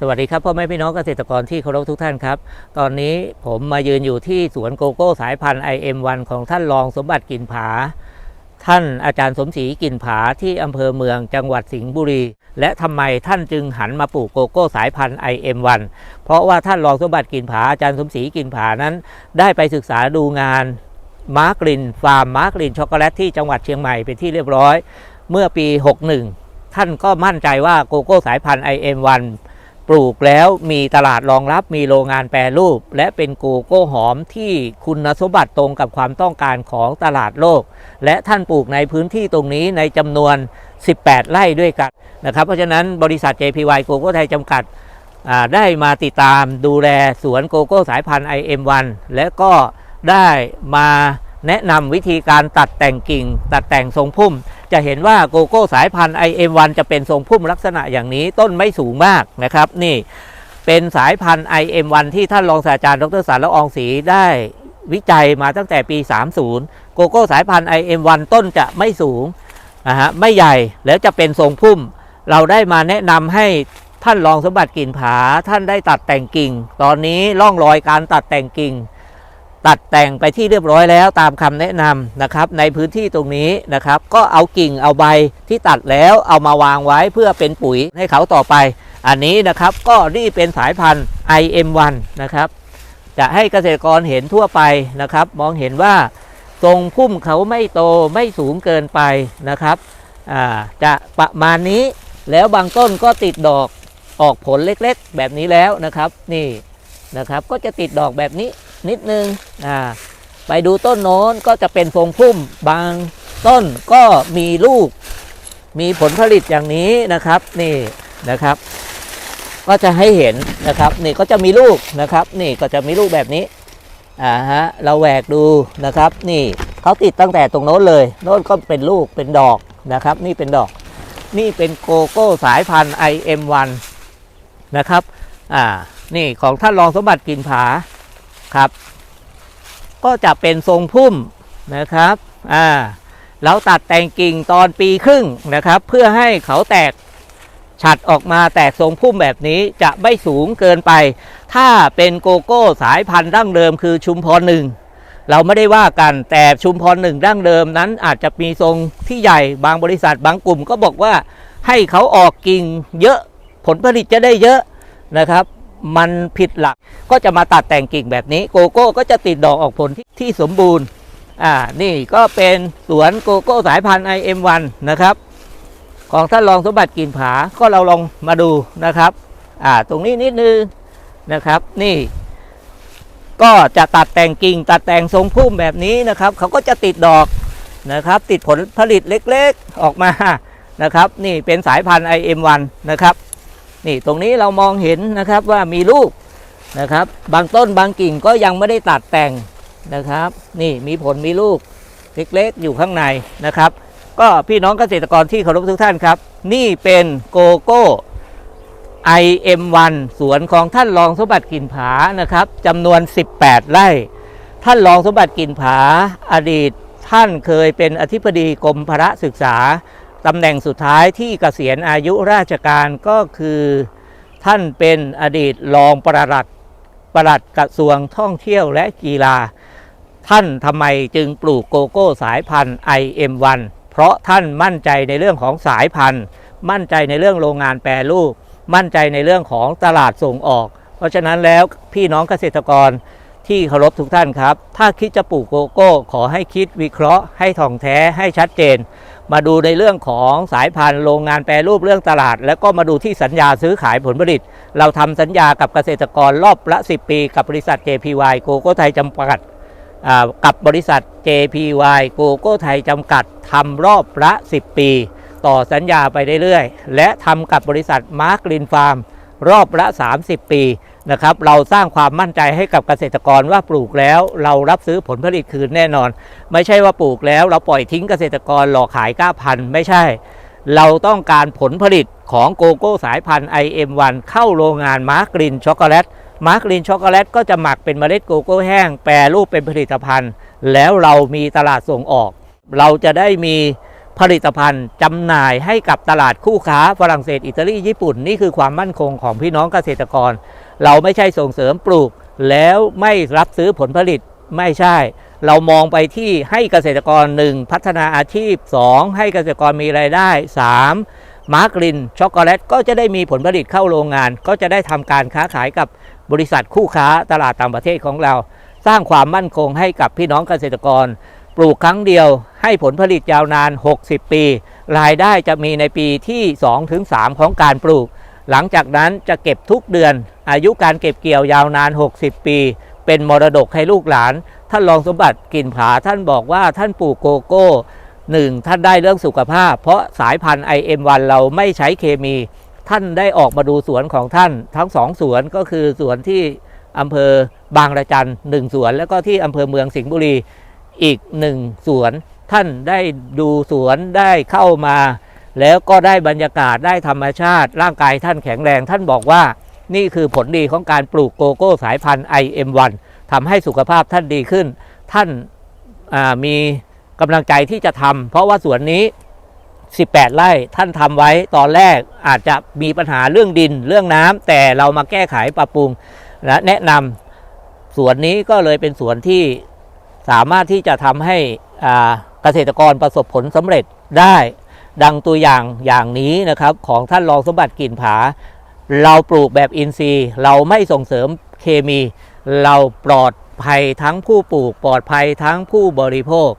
สวัสดีครับพ่อแม่พี่น้องเกษตรกรที่เคารพทุกท่านครับ ตอนนี้ผมมายืนอยู่ที่สวนโกโก้สายพันธุ์ IM1 ของท่านรองสมบัติกินผา ท่านอาจารย์สมศรีกินผาที่อำเภอเมืองจังหวัดสิงห์บุรี และทำไมท่านจึงหันมาปลูกโกโก้สายพันธุ์ IM1 เพราะว่าท่านรองสมบัติกินผาอาจารย์สมศรีกินผานั้น ได้ไปศึกษาดูงานมาร์กลินฟาร์มมาร์กลินช็อกโกแลตที่จังหวัดเชียงใหม่เป็นที่เรียบร้อย เมื่อปี 61 ท่านก็มั่นใจว่าโกโก้สายพันธุ์ IM1 ปลูกแล้วมีตลาดรองรับมีโรงงานแปรรูป และเป็นโกโก้หอมที่คุณสมบัติตรงกับความต้องการของตลาดโลก และท่านปลูกในพื้นที่ตรงนี้ในจำนวน 18 ไร่ด้วยกันนะครับ เพราะฉะนั้นบริษัท JPY โกโก้ไทยจำกัดได้มาติดตามดูแลสวนโกโก้สายพันธุ์ IM1 และก็ได้มา แนะนำวิธีการตัดแต่งกิ่ง ตัดแต่งทรงพุ่ม จะเห็นว่าโกโก้สายพันธุ์ IM1 จะเป็นทรงพุ่มลักษณะอย่างนี้ต้นไม่สูงมากนะครับนี่เป็นสายพันธุ์ IM1 ที่ท่านรองศาสตราจารย์ดรสารละอองศรีได้วิจัยมาตั้งแต่ปี 30 โกโก้สายพันธุ์ IM1 ต้นจะไม่สูงนะฮะไม่ใหญ่แล้วจะเป็นทรงพุ่ม เราได้มาแนะนำให้ท่านรองสมบัติกิ่นผา ท่านได้ตัดแต่งกิ่ง ตอนนี้ร่องรอยการตัดแต่งกิ่ง ตัดแต่งไปที่เรียบร้อยแล้วตามคำแนะนำนะครับในพื้นที่ตรงนี้นะครับก็เอากิ่งเอาใบที่ตัดแล้วเอามาวางไว้เพื่อเป็นปุ๋ยให้เขาต่อไป อันนี้นะครับก็นี่เป็นสายพันธุ์ IM1 นะครับจะให้เกษตรกรเห็นทั่วไปนะครับ มองเห็นว่าทรงพุ่มเขาไม่โตไม่สูงเกินไปนะครับจะประมาณนี้แล้วบางต้นก็ติดดอกออกผลเล็กๆ แบบนี้แล้วนะครับ นี่นะครับก็จะติดดอกแบบนี้ นิดนึงอ่าไปดูต้นโน้นก็จะเป็นทรงพุ่มบางต้นก็มีลูก มีผลผลิตอย่างนี้นะครับนี่นะครับ ก็จะให้เห็นนะครับนี่ก็จะมีลูกนะครับ นี่ก็จะมีลูกแบบนี้อ่าฮะเราแหวกดูนะครับ นี่เขาติดตั้งแต่ตรงโน้นเลยโน้นก็เป็นลูกเป็นดอกนะครับ นี่เป็นดอก นี่เป็นโกโก้สายพันธุ์ IM1 นะครับอ่านี่ของท่านรองสมบัติกลิ่นผา ครับ ก็จะเป็นทรงพุ่มนะครับอ่าเราตัดแต่งกิ่งตอนปีครึ่งนะครับ เพื่อให้เขาแตกฉัดออกมาแตกทรงพุ่มแบบนี้จะไม่สูงเกินไป ถ้าเป็นโกโก้สายพันธุ์ดั้งเดิมคือชุมพรหนึ่งเราไม่ได้ว่ากันแต่ชุมพรหนึ่งดั้งเดิมนั้นอาจจะมีทรงที่ใหญ่บางบริษัทบางกลุ่มก็บอกว่าให้เขาออกกิ่งเยอะผลผลิตจะได้เยอะนะครับ มันผิดหลักก็จะมาตัดแต่งกิ่งแบบนี้ โกโก้ก็จะติดดอกออกผลที่ทสมบูรณ์อ่านี่ก็เป็นสวนโกโก้สายพันธุ์ IM1 นะครับ ของท่านรองสมบัติกินผาก็เราลองมาดูนะครับอ่าตรงนี้นิดนึงนะครับ นี่ ก็จะตัดแต่งกิ่ง ตัดแต่งทรงพุ่มแบบนี้นะครับ เขาก็จะติดดอกนะครับ ติดผลผลิตเล็กๆออกมานะครับ นี่เป็นสายพันธุ์ IM1 นะครับ นี่ตรงนี้เรามองเห็นนะครับว่ามีลูกนะครับ บางต้นบางกิ่งก็ยังไม่ได้ตัดแต่งนะครับ นี่มีผลมีลูกเล็กๆอยู่ข้างในนะครับ ก็พี่น้องเกษตรกรที่เคารพทุกท่านครับ นี่เป็นโกโก้ IM1 สวนของท่านรองสมบัติกินผานะครับจำนวน 18 ไร่ ท่านรองสมบัติกินผาอดีต ท่านเคยเป็นอธิบดีกรมพระศึกษา ตำแหน่งสุดท้ายที่เกษียณอายุราชการก็คือ ท่านเป็นอดีตรองปลัดปลัดกระทรวงท่องเที่ยวและกีฬา ท่านทำไมจึงปลูกโกโก้สายพันธุ์ IM1 เพราะท่านมั่นใจในเรื่องของสายพันธุ์ มั่นใจในเรื่องโรงงานแปรรูป มั่นใจในเรื่องของตลาดส่งออก เพราะฉะนั้นแล้วพี่น้องเกษตรกร ที่เคารพทุกท่านครับ ถ้าคิดจะปลูกโกโก้ ขอให้คิดวิเคราะห์ให้ถ่องแท้ให้ชัดเจน มาดูในเรื่องของสายพันธุ์โรงงานแปรรูปเรื่องตลาด แล้วก็มาดูที่สัญญาซื้อขายผลผลิต เราทำสัญญากับเกษตรกรรอบละ 10 ปีกับบริษัท JPY โกโก้ไทยจำกัดอ่ากับบริษัท JPY โกโก้ไทยจำกัดทำรอบละ 10 ปี ต่อสัญญาไปเรื่อยๆและทำกับบริษัทมาร์กลินฟาร์มรอบละ 30 ปี นะครับเราสร้างความมั่นใจให้กับเกษตรกรว่าปลูกแล้วเรารับซื้อผลผลิตคืนแน่นอน ไม่ใช่ว่าปลูกแล้วเราปล่อยทิ้งเกษตรกรหลอกขายก้าพันไม่ใช่ เราต้องการผลผลิตของโกโก้สายพันธุ์ IM1 เข้าโรงงานมาร์กลินช็อกโกแลตมาร์กลินช็อกโกแลตก็จะหมักเป็นเมล็ดโกโก้แห้งแปรรูปเป็นผลิตภัณฑ์ แล้วเรามีตลาดส่งออก เราจะได้มีผลิตภัณฑ์จำหน่ายให้กับตลาดคู่ค้าฝรั่งเศสอิตาลีญี่ปุ่น นี่คือความมั่นคงของพี่น้องเกษตรกร เราไม่ใช่ส่งเสริมปลูก แล้วไม่รับซื้อผลผลิตไม่ใช่ เรามองไปที่ให้เกษตรกร 1 พัฒนาอาชีพ 2 ให้เกษตรกรมีรายได้ 3 มาร์กลินช็อกโกแลตก็จะได้มีผลผลิตเข้าโรงงาน ก็จะได้ทำการค้าขายกับบริษัทคู่ค้าตลาดต่างประเทศของเรา สร้างความมั่นคงให้กับพี่น้องเกษตรกร ปลูกครั้งเดียว ให้ผลผลิตยาวนาน 60 ปี รายได้จะมีในปีที่ 2-3 ของการปลูก หลังจากนั้นจะเก็บทุกเดือน อายุการเก็บเกี่ยวยาวนาน 60 ปี เป็นมรดกให้ลูกหลาน ท่านรองสมบัติกลิ่นผาท่านบอกว่าท่านปลูกโกโก้หนึ่งท่านได้เรื่องสุขภาพ เพราะสายพันธุ์ IM1 เราไม่ใช้เคมี ท่านได้ออกมาดูสวนของท่าน ทั้งสองสวนก็คือสวนที่อำเภอบางระจันหนึ่งสวน แล้วก็ที่อำเภอเมืองสิงห์บุรีอีกหนึ่งสวน ท่านได้ดูสวนได้เข้ามา แล้วก็ได้บรรยากาศได้ธรรมชาติ ร่างกายท่านแข็งแรง ท่านบอกว่า นี่คือผลดีของการปลูกโกโก้สายพันธุ์ IM1 ทำให้สุขภาพท่านดีขึ้น ท่านามีกำลังใจที่จะทำเพราะว่าสวนนี้ 18 ไร่ท่านทำไว้ตอนแรกอาจจะมีปัญหาเรื่องดินเรื่องน้ำแต่เรามาแก้ไขปรับปรุงและแนะนำสวนนี้ก็เลยเป็นสวนที่สามารถที่จะทำให้เกษตรกรประสบผลสำเร็จได้ ดังตัวอย่างอย่างนี้นะครับของท่านรองสมบัติกลิ่นผา เราปลูกแบบอินทรีย์ เราไม่ส่งเสริมเคมี เราปลอดภัยทั้งผู้ปลูกปลอดภัยทั้งผู้บริโภค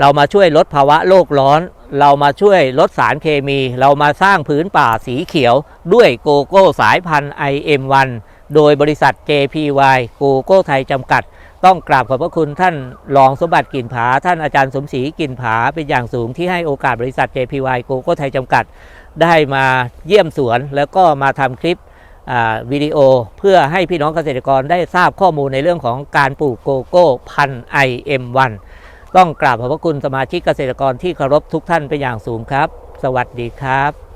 เรามาช่วยลดภาวะโลกร้อน เรามาช่วยลดสารเคมี เรามาสร้างพื้นป่าสีเขียว ด้วยโกโก้สายพันธุ์ IM1 โดยบริษัท JPY โกโก้ไทยจำกัด ต้องกราบขอบพระคุณท่านรองสมบัติกลิ่นผา ท่านอาจารย์สมศรีกลิ่นผาเป็นอย่างสูงที่ให้โอกาสบริษัท JPY โกโก้ไทยจำกัด ได้มาเยี่ยมสวน แล้วก็มาทำคลิปวิดีโอเพื่อให้พี่น้องเกษตรกรได้ทราบข้อมูลในเรื่องของการปลูกโกโก้พันธุ์ IM1 ต้องกราบขอบพระคุณสมาชิกเกษตรกรที่เคารพทุกท่านเป็นอย่างสูงครับ สวัสดีครับ